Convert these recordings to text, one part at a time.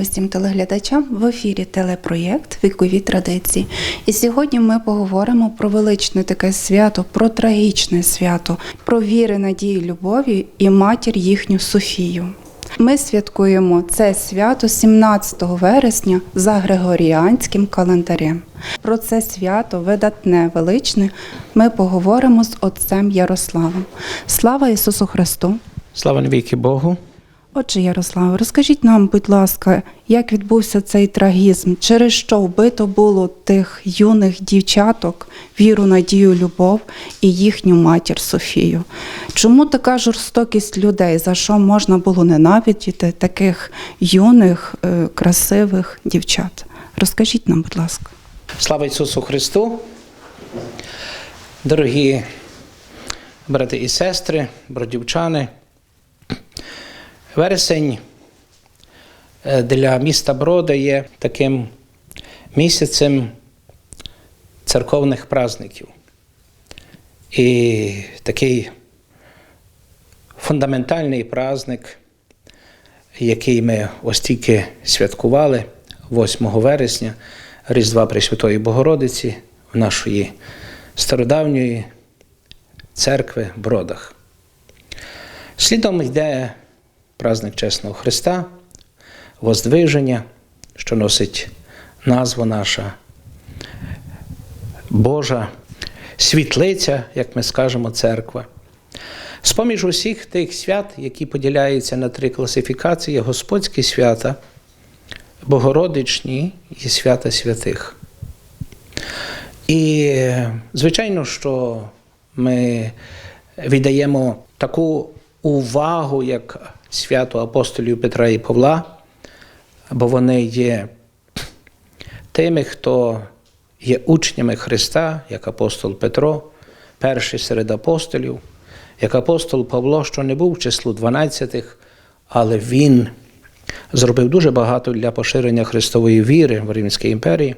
Усім телеглядачам в ефірі телепроєкт Вікові традиції. І сьогодні ми поговоримо про величне таке свято, про трагічне свято, про віри, надії, любові і матір їхню Софію. Ми святкуємо це свято 17 вересня за Григоріанським календарем. Про це свято видатне, величне. Ми поговоримо з отцем Ярославом. Слава Ісусу Христу! Слава навіки Богу. Отже, Ярославе, розкажіть нам, будь ласка, як відбувся цей трагізм, через що вбито було тих юних дівчаток, віру, надію, любов і їхню матір Софію? Чому така жорстокість людей? За що можна було ненавидіти таких юних, е, красивих дівчат? Розкажіть нам, будь ласка. Слава Ісусу Христу. Дорогі брати і сестри, бродівчани. Вересень е, для міста Брода є таким місяцем церковних праздників. І такий фундаментальний праздник, який ми ось тільки святкували 8 вересня, Різдва Пресвятої Богородиці в нашої стародавньої церкви Бродах. Слідом йде праздник Чесного Христа, Воздвиження, що носить назву наша Божа світлиця, як ми скажемо, церква. З-поміж усіх тих свят, які поділяються на три класифікації, Господські свята, Богородичні і свята святих. І, звичайно, що ми віддаємо таку увагу, як свято апостолів Петра і Павла, бо вони є тими, хто є учнями Христа, як апостол Петро, перший серед апостолів, як апостол Павло, що не був в числу 12, але він зробив дуже багато для поширення Христової віри в Римській імперії.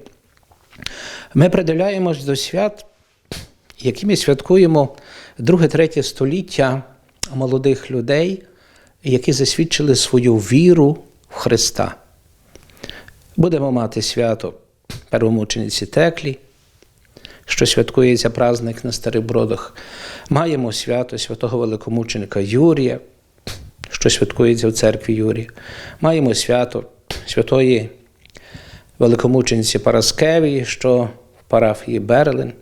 Ми приділяємось до свят, які ми святкуємо друге-третє століття молодих людей, які засвідчили свою віру в Христа. Будемо мати свято первомучениці Теклі, що святкується праздник на Старих Бродах. Маємо свято святого великомученика Юрія, що святкується в церкві Юрія. Маємо свято святої великомучениці Параскевії, що в парафії Берлин.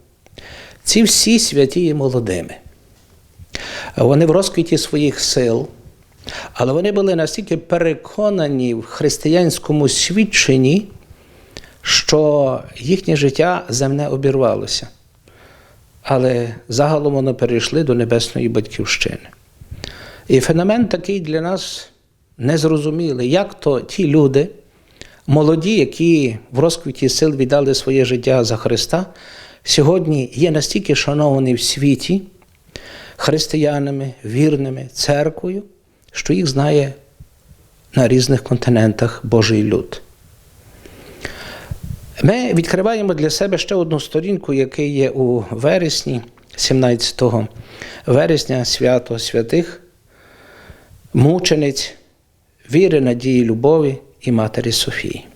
Ці всі святі є молодими. Вони в розквіті своїх сил, але вони були настільки переконані в християнському свідченні, що їхнє життя земне обірвалося. Але загалом вони перейшли до небесної батьківщини. І феномен такий для нас незрозумілий, як то ті люди, молоді, які в розквіті сил віддали своє життя за Христа, сьогодні є настільки шановані в світі християнами, вірними, церквою, що їх знає на різних континентах Божий люд. Ми відкриваємо для себе ще одну сторінку, яка є у вересні, 17 вересня, свято святих, мучениць, віри, надії, любові і Матері Софії.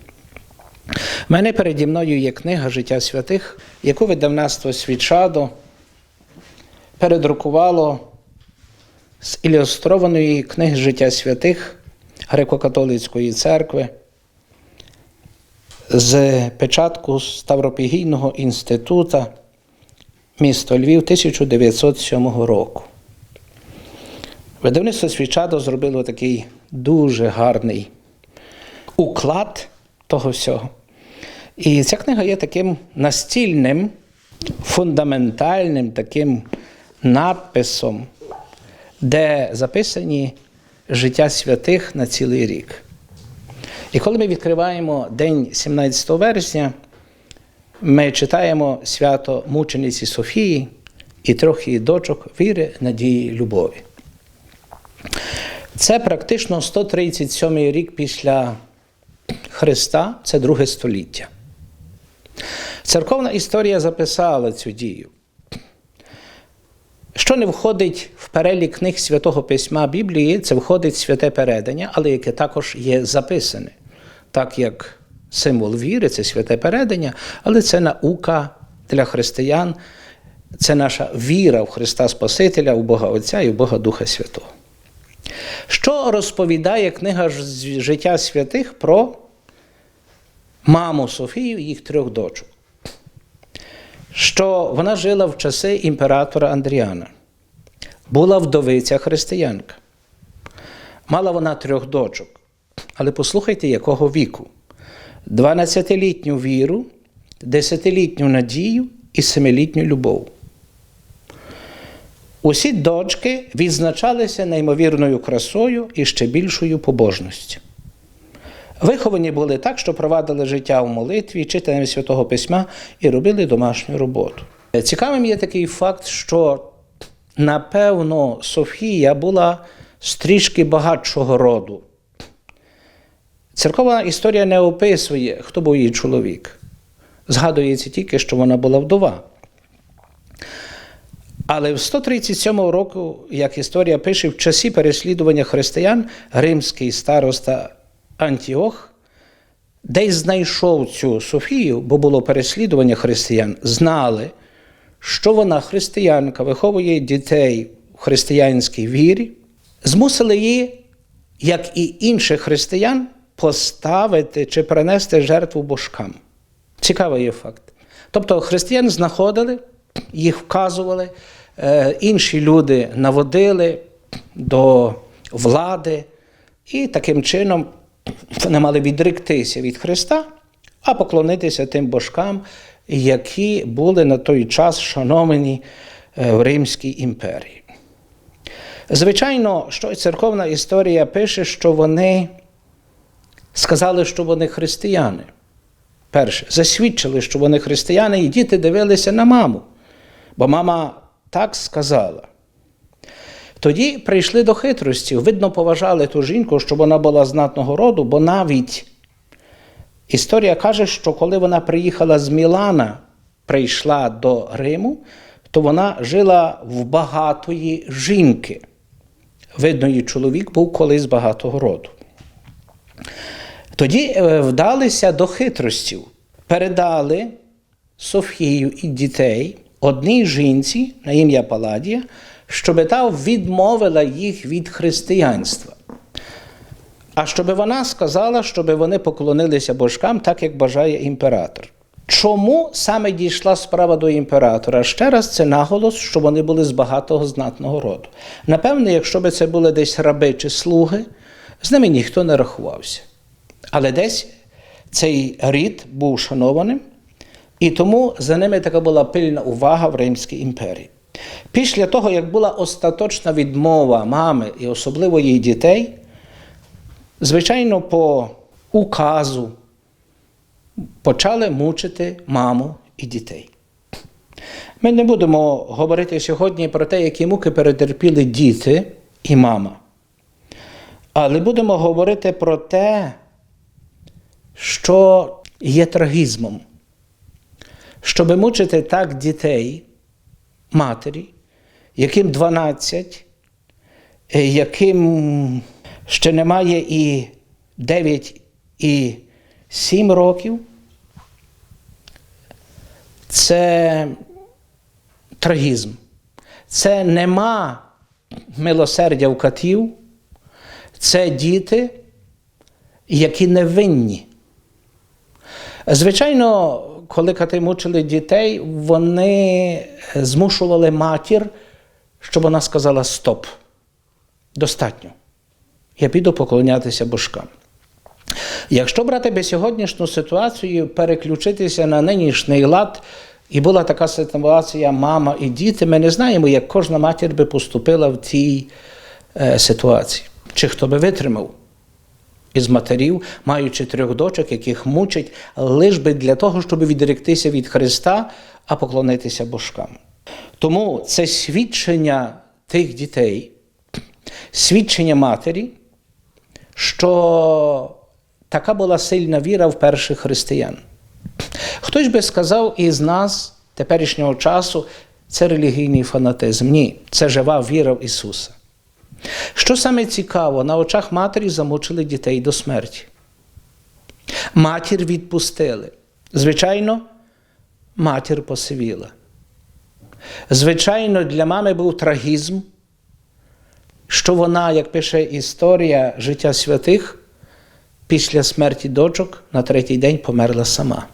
У мене переді мною є книга Життя святих, яку видавництво Свічадо передрукувало з ілюстрованої книги Життя святих Греко-католицької церкви з печатку Ставропігійного інституту місто Львів 1907 року. Видавництво Свічадо зробило такий дуже гарний уклад того всього. І ця книга є таким настільним, фундаментальним таким надписом, де записані життя святих на цілий рік. І коли ми відкриваємо день 17 вересня, ми читаємо свято мучениці Софії і трьох її дочок віри, надії, любові. Це практично 137 рік після Христа, це друге століття. Церковна історія записала цю дію. Що не входить в перелік книг Святого Письма Біблії, це входить святе передання, але яке також є записане. так як символ віри, це святе передання, але це наука для християн, це наша віра в Христа Спасителя, у Бога Отця і в Бога Духа Святого. Що розповідає книга життя святих про маму Софію і їх трьох дочок? Що вона жила в часи імператора Андріана, була вдовиця християнка. Мала вона трьох дочок. Але послухайте, якого віку: 12-літню віру, 10-літню надію і 7-літню любов. Усі дочки відзначалися неймовірною красою і ще більшою побожністю. Виховані були так, що провадили життя в молитві, читанням Святого Письма і робили домашню роботу. Цікавим є такий факт, що напевно Софія була з трішки багатшого роду. Церковна історія не описує, хто був її чоловік. Згадується тільки, що вона була вдова. Але в 137 року, як історія пише, в часі переслідування християн римський староста Антіох десь знайшов цю Софію, бо було переслідування християн, знали, що вона християнка, виховує дітей в християнській вірі, змусили її, як і інших християн, поставити чи принести жертву божкам. Цікавий є факт. Тобто християн знаходили, їх вказували, е, інші люди наводили до влади, і таким чином вони мали відректися від Христа, а поклонитися тим божкам, які були на той час шановані е, в Римській імперії. Звичайно, що церковна історія пише, що вони сказали, що вони християни. Перше, засвідчили, що вони християни, і діти дивилися на маму, бо мама так сказала. Тоді прийшли до хитрості, видно, поважали ту жінку, щоб вона була знатного роду, бо навіть історія каже, що коли вона приїхала з Мілана, прийшла до Риму, то вона жила в багатої жінки. Видно, її чоловік був колись багатого роду. Тоді е, вдалися до хитростів, передали Софію і дітей одній жінці на ім'я Паладія, щоб та відмовила їх від християнства. А щоб вона сказала, щоб вони поклонилися божкам, так як бажає імператор. Чому саме дійшла справа до імператора? Ще раз це наголос, що вони були з багатого знатного роду. Напевне, якщо б це були десь раби чи слуги, з ними ніхто не рахувався. Але десь цей рід був шанованим, і тому за ними така була пильна увага в Римській імперії. Після того, як була остаточна відмова мами і особливо її дітей, звичайно, по указу почали мучити маму і дітей. Ми не будемо говорити сьогодні про те, які муки перетерпіли діти і мама. Але будемо говорити про те, що є трагізмом. Щоб мучити так дітей, матері, яким 12, е, яким ще немає і 9 і 7 років, це трагізм. Це нема милосердя в катів, це діти, які невинні. Звичайно, коли кати мучили дітей, вони змушували матір, щоб вона сказала стоп. Достатньо. Я піду поклонятися божкам. Якщо брати би сьогоднішню ситуацію, переключитися на нинішній лад, і була така ситуація мама і діти, ми не знаємо, як кожна матір би поступила в цій е, ситуації. Чи хто би витримав із матерів, маючи трьох дочок, яких мучать, лиш би для того, щоб відректися від Христа, а поклонитися божкам. Тому це свідчення тих дітей, свідчення матері, що така була сильна віра в перших християн. Хтось би сказав із нас теперішнього часу, це релігійний фанатизм. Ні, це жива віра в Ісуса. Що саме цікаво, на очах матері замучили дітей до смерті. Матір відпустили. Звичайно, матір посивіла. Звичайно, для мами був трагізм, що вона, як пише історія життя святих, після смерті дочок на третій день померла сама.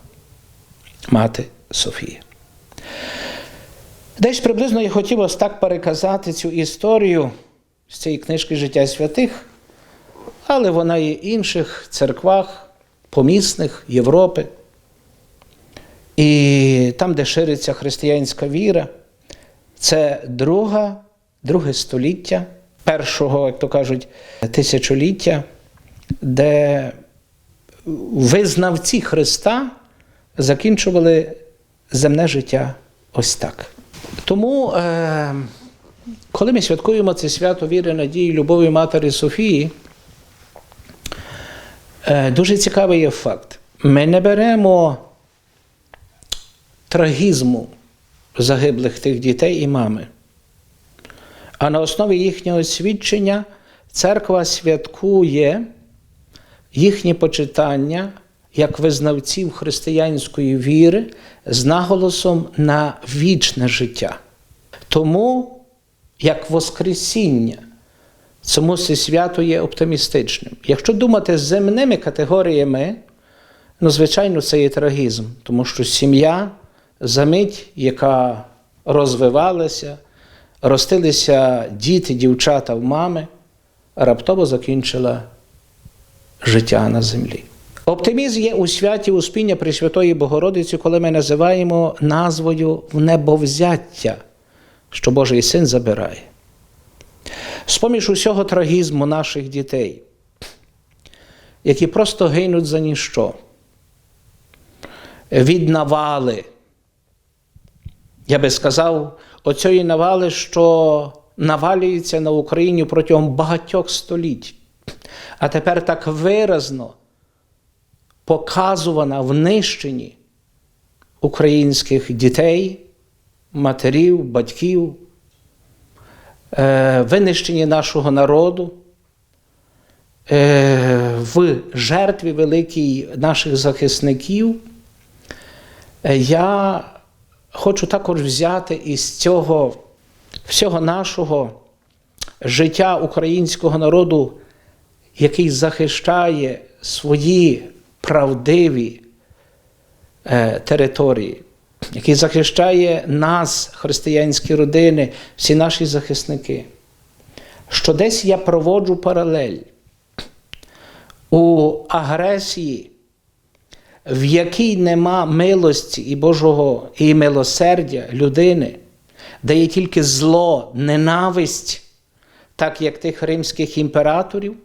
Мати Софія. Десь приблизно я хотів ось так переказати цю історію з цієї книжки Життя святих, але вона є в інших церквах, помісних Європи. І там, де шириться християнська віра, це друга, друге століття, першого, як то кажуть, тисячоліття, де визнавці Христа закінчували земне життя ось так. Тому, е, коли ми святкуємо це свято віри, надії, любові Матері Софії, е, дуже цікавий є факт. Ми не беремо трагізму загиблих тих дітей і мами. А на основі їхнього свідчення церква святкує їхні почитання як визнавців християнської віри з наголосом на вічне життя. Тому, як Воскресіння, цьому це свято є оптимістичним. Якщо думати з земними категоріями, ну, звичайно, це є трагізм, тому що сім'я за мить, яка розвивалася, ростилися діти, дівчата в мами, раптово закінчила життя на землі. Оптимізм є у святі Успіння Пресвятої Богородиці, коли ми називаємо назвою в небовзяття, що Божий син забирає. З-поміж усього трагізму наших дітей, які просто гинуть за ніщо, від навали. Я би сказав, оцієї навали, що навалюється на Україні протягом багатьох століть, а тепер так виразно показувана в нищенні українських дітей, матерів, батьків, е, винищенні нашого народу, е, в жертві великій наших захисників. Е, Я хочу також взяти із цього всього нашого життя українського народу, який захищає свої правдиві території, який захищає нас, християнські родини, всі наші захисники. Що десь я проводжу паралель у агресії, в якій нема милості і Божого і милосердя людини, де є тільки зло, ненависть, так як тих римських імператорів,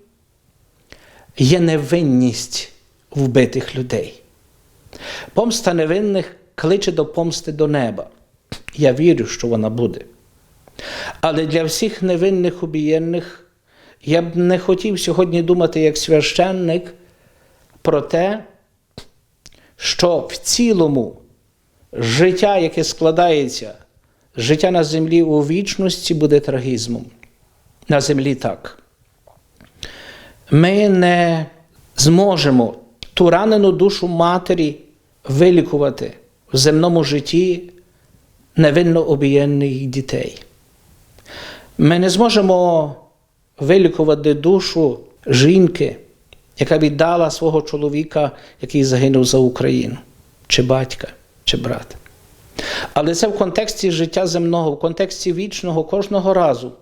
є невинність вбитих людей. Помста невинних кличе до помсти до неба. Я вірю, що вона буде. Але для всіх невинних убієнних я б не хотів сьогодні думати як священник про те, що в цілому життя, яке складається, життя на землі у вічності буде трагізмом. На землі так. Ми не зможемо ту ранену душу матері вилікувати в земному житті невинно обієнних дітей. Ми не зможемо вилікувати душу жінки, яка віддала свого чоловіка, який загинув за Україну, чи батька, чи брата. Але це в контексті життя земного, в контексті вічного кожного разу.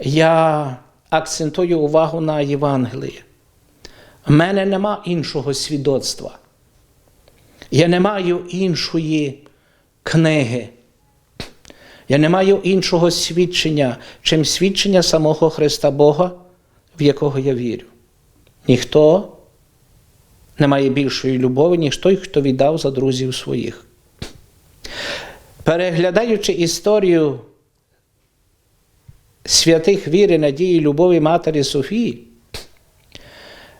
Я акцентую увагу на Євангеліє. У мене нема іншого свідоцтва. Я не маю іншої книги. Я не маю іншого свідчення, чим свідчення самого Христа Бога, в якого я вірю. Ніхто не має більшої любові, ніж той, хто віддав за друзів своїх. Переглядаючи історію святих віри, надії, любові Матері Софії,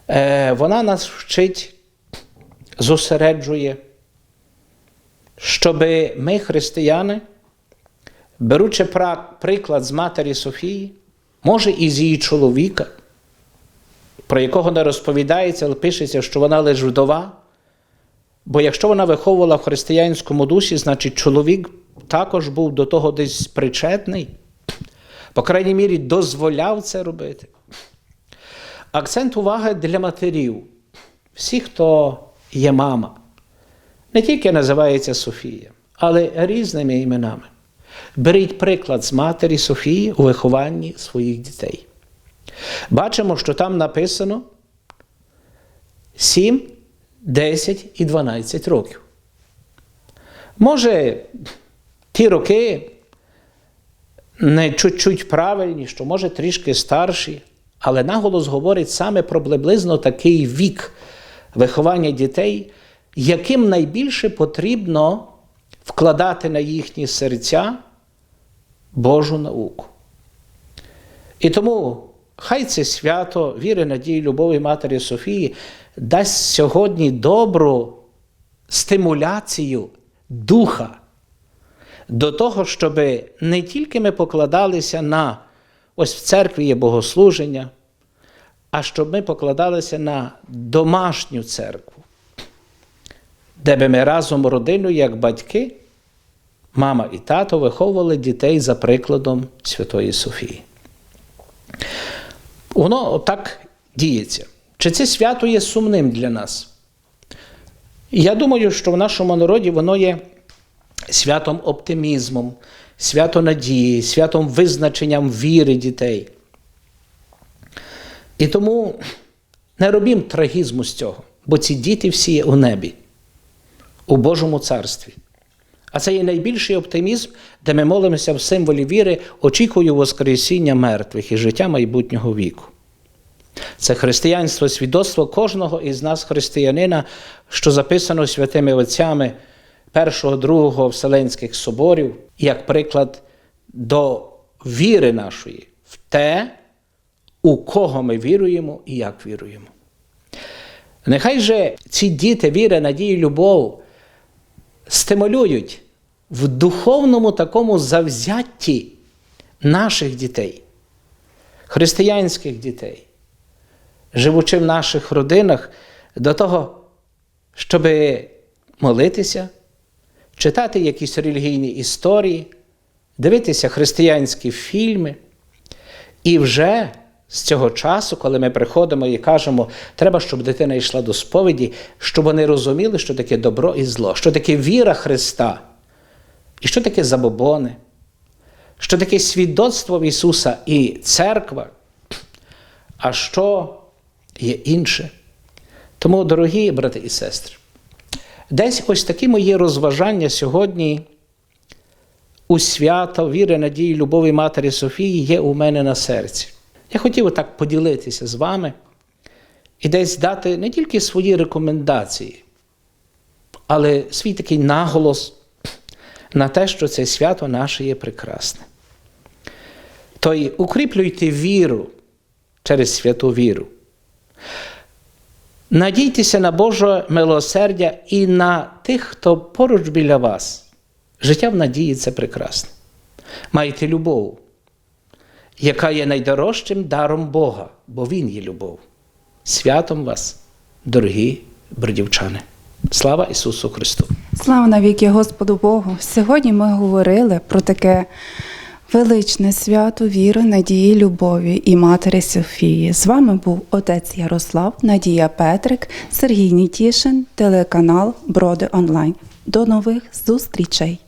е, вона нас вчить, зосереджує, щоб ми, християни, беручи приклад з Матері Софії, може і з її чоловіка, про якого не розповідається, але пишеться, що вона лише вдова. Бо якщо вона виховувала в християнському дусі, значить чоловік також був до того десь причетний, по крайній мірі, дозволяв це робити. Акцент уваги для матерів. Всі, хто є мама, не тільки називається Софія, але різними іменами. Беріть приклад з матері Софії у вихованні своїх дітей. Бачимо, що там написано 7, 10 і 12 років. Може, ті роки не чуть-чуть правильні, що може трішки старші, але наголос говорить саме про приблизно такий вік виховання дітей, яким найбільше потрібно вкладати на їхні серця Божу науку. І тому хай це свято віри, надії, любові Матері Софії дасть сьогодні добру стимуляцію духа до того, щоб не тільки ми покладалися на ось в церкві є богослуження, а щоб ми покладалися на домашню церкву, де би ми разом родиною, як батьки, мама і тато виховували дітей за прикладом Святої Софії. Воно так діється. Чи це свято є сумним для нас? Я думаю, що в нашому народі воно є святом оптимізмом, свято надії, святом визначенням віри дітей. І тому не робім трагізму з цього, бо ці діти всі є у небі, у Божому царстві. А це є найбільший оптимізм, де ми молимося в символі віри, очікую Воскресіння мертвих і життя майбутнього віку. Це християнство, свідоцтво кожного із нас, християнина, що записано святими отцями першого, другого Вселенських соборів, як приклад до віри нашої в те, у кого ми віруємо і як віруємо. Нехай же ці діти, віра, надії, любов стимулюють в духовному такому завзятті наших дітей, християнських дітей, живучи в наших родинах, до того, щоб молитися, читати якісь релігійні історії, дивитися християнські фільми. І вже з цього часу, коли ми приходимо і кажемо, треба, щоб дитина йшла до сповіді, щоб вони розуміли, що таке добро і зло, що таке віра Христа, і що таке забобони, що таке свідоцтво Ісуса і церква, а що є інше. Тому, дорогі брати і сестри, десь ось такі мої розважання сьогодні у свято віри, надії, любові Матері Софії є у мене на серці. Я хотів так поділитися з вами і десь дати не тільки свої рекомендації, але свій такий наголос на те, що це свято наше є прекрасне. То й укріплюйте віру через святу віру. Надійтеся на Боже милосердя і на тих, хто поруч біля вас. Життя в надії це прекрасне. Майте любов, яка є найдорожчим даром Бога, бо Він є любов. Святом вас, дорогі бродівчани. Слава Ісусу Христу! Слава навіки Господу Богу! Сьогодні ми говорили про таке величне свято віри, надії, любові і Матері Софії. З вами був отець Ярослав, Надія Петрик, Сергій Нітішин, телеканал Броди Онлайн. До нових зустрічей!